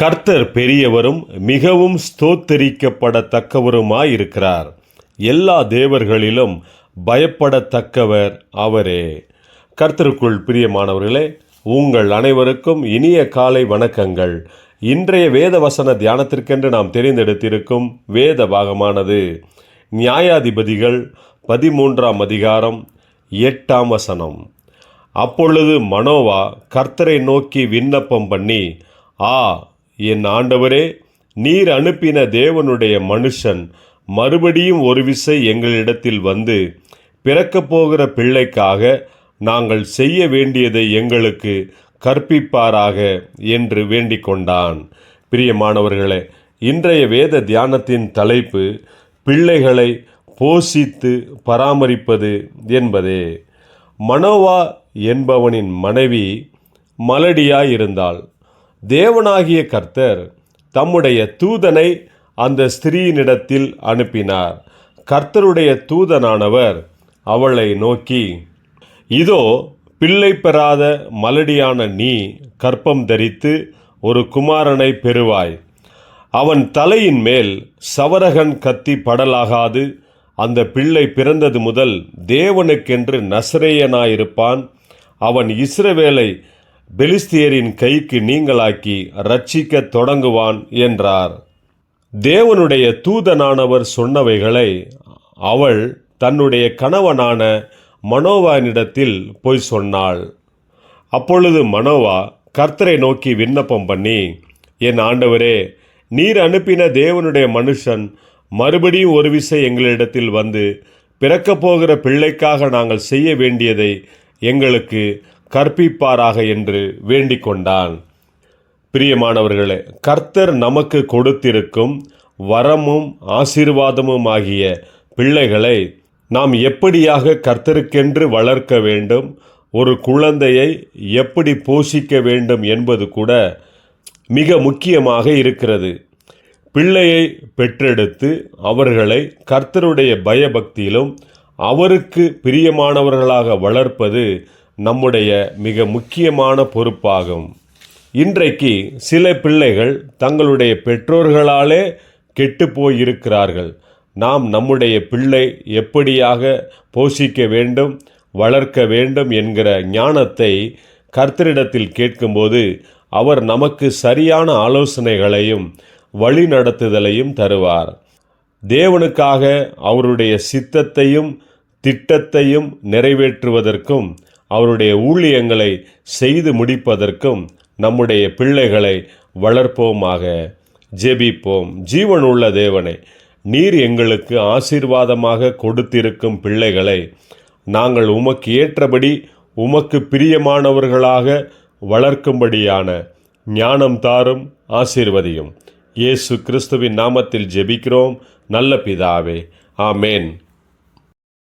கர்த்தர் பெரியவரும் மிகவும் ஸ்தோத்தரிக்கப்படத்தக்கவருமாயிருக்கிறார். எல்லா தேவர்களிலும் பயப்படத்தக்கவர் அவரே. கர்த்தருக்குள் பிரியமானவர்களே உங்கள் அனைவருக்கும் இனிய காலை வணக்கங்கள். இன்றைய வேத வசன தியானத்திற்கென்று நாம் தெரிந்தெடுத்திருக்கும் வேத பாகமானது நியாயாதிபதிகள் பதிமூன்றாம் அதிகாரம் எட்டாம் வசனம். அப்பொழுது மனோவா கர்த்தரை நோக்கி விண்ணப்பம் பண்ணி ஆ என் ஆண்டவரே நீர் அனுப்பின தேவனுடைய மனுஷன் மறுபடியும் ஒரு விசை எங்களிடத்தில் வந்து பிறக்கப் போகிற பிள்ளைக்காக நாங்கள் செய்ய வேண்டியதை எங்களுக்கு கற்பிப்பாராக என்று வேண்டிக் கொண்டான். பிரியமானவர்களே இன்றைய வேத தியானத்தின் தலைப்பு பிள்ளைகளை போஷித்து பராமரிப்பது என்பதே. மனோவா என்பவனின் மனைவி மலடியாயிருந்தாள். தேவனாகிய கர்த்தர் தம்முடைய தூதனை அந்த ஸ்திரீயினிடத்தில் அனுப்பினார். கர்த்தருடைய தூதனானவர் அவளை நோக்கி இதோ பிள்ளை பெறாத மலடியான நீ கற்பம் தரித்து ஒரு குமாரனை பெறுவாய். அவன் தலையின் மேல் சவரகன் கத்தி படலாகாது. அந்த பிள்ளை பிறந்தது முதல் தேவனுக்கென்று நசரேயனாயிருப்பான். அவன் இஸ்ரவேலை பெலிஸ்தியரின் கைக்கு நீங்களாக்கி ரட்சிக்கத் தொடங்குவான் என்றார். தேவனுடைய தூதனானவர் சொன்னவைகளை அவள் தன்னுடைய கணவனான மனோவானிடத்தில் போய் சொன்னாள். அப்பொழுது மனோவா கர்த்தரை நோக்கி விண்ணப்பம் பண்ணி என் ஆண்டவரே நீர் அனுப்பின தேவனுடைய மனுஷன் மறுபடியும் ஒரு விசை எங்களிடத்தில் வந்து பிறக்கப் போகிற பிள்ளைக்காக நாங்கள் செய்ய வேண்டியதை எங்களுக்கு கற்பிப்பாராக என்று வேண்டிக் கொண்டான் பிரியமானவர்களே கர்த்தர் நமக்கு கொடுத்திருக்கும் வரமும் ஆசீர்வாதமும் ஆகிய பிள்ளைகளை நாம் எப்படியாக கர்த்தருக்கென்று வளர்க்க வேண்டும் ஒரு குழந்தையை எப்படி போஷிக்க வேண்டும் என்பது கூட மிக முக்கியமாக இருக்கிறது. பிள்ளையை பெற்றெடுத்து அவர்களை கர்த்தருடைய பயபக்தியிலும் அவருக்கு பிரியமானவர்களாக வளர்ப்பது நம்முடைய மிக முக்கியமான பொறுப்பாகும். இன்றைக்கு சில பிள்ளைகள் தங்களுடைய பெற்றோர்களாலே கெட்டு போயிருக்கிறார்கள். நாம் நம்முடைய பிள்ளை எப்படியாக போஷிக்க வேண்டும் வளர்க்க வேண்டும் என்கிற ஞானத்தை கர்த்தரிடத்தில் கேட்கும்போது அவர் நமக்கு சரியான ஆலோசனைகளையும் வழிநடத்துதலையும் தருவார். தேவனுக்காக அவருடைய சித்தத்தையும் திட்டத்தையும் நிறைவேற்றுவதற்கும் அவருடைய ஊழியங்களை செய்து முடிப்பதற்கும் நம்முடைய பிள்ளைகளை வளர்ப்போமாக ஜெபிப்போம். ஜீவனுள்ள தேவனை நீர் எங்களுக்கு ஆசீர்வாதமாக கொடுத்திருக்கும் பிள்ளைகளை நாங்கள் உமக்கு ஏற்றபடி உமக்கு பிரியமானவர்களாக வளர்க்கும்படியான ஞானம் தாரும் ஆசீர்வதியும். இயேசு கிறிஸ்துவின் நாமத்தில் ஜெபிக்கிறோம். நல்ல பிதாவே ஆமேன்.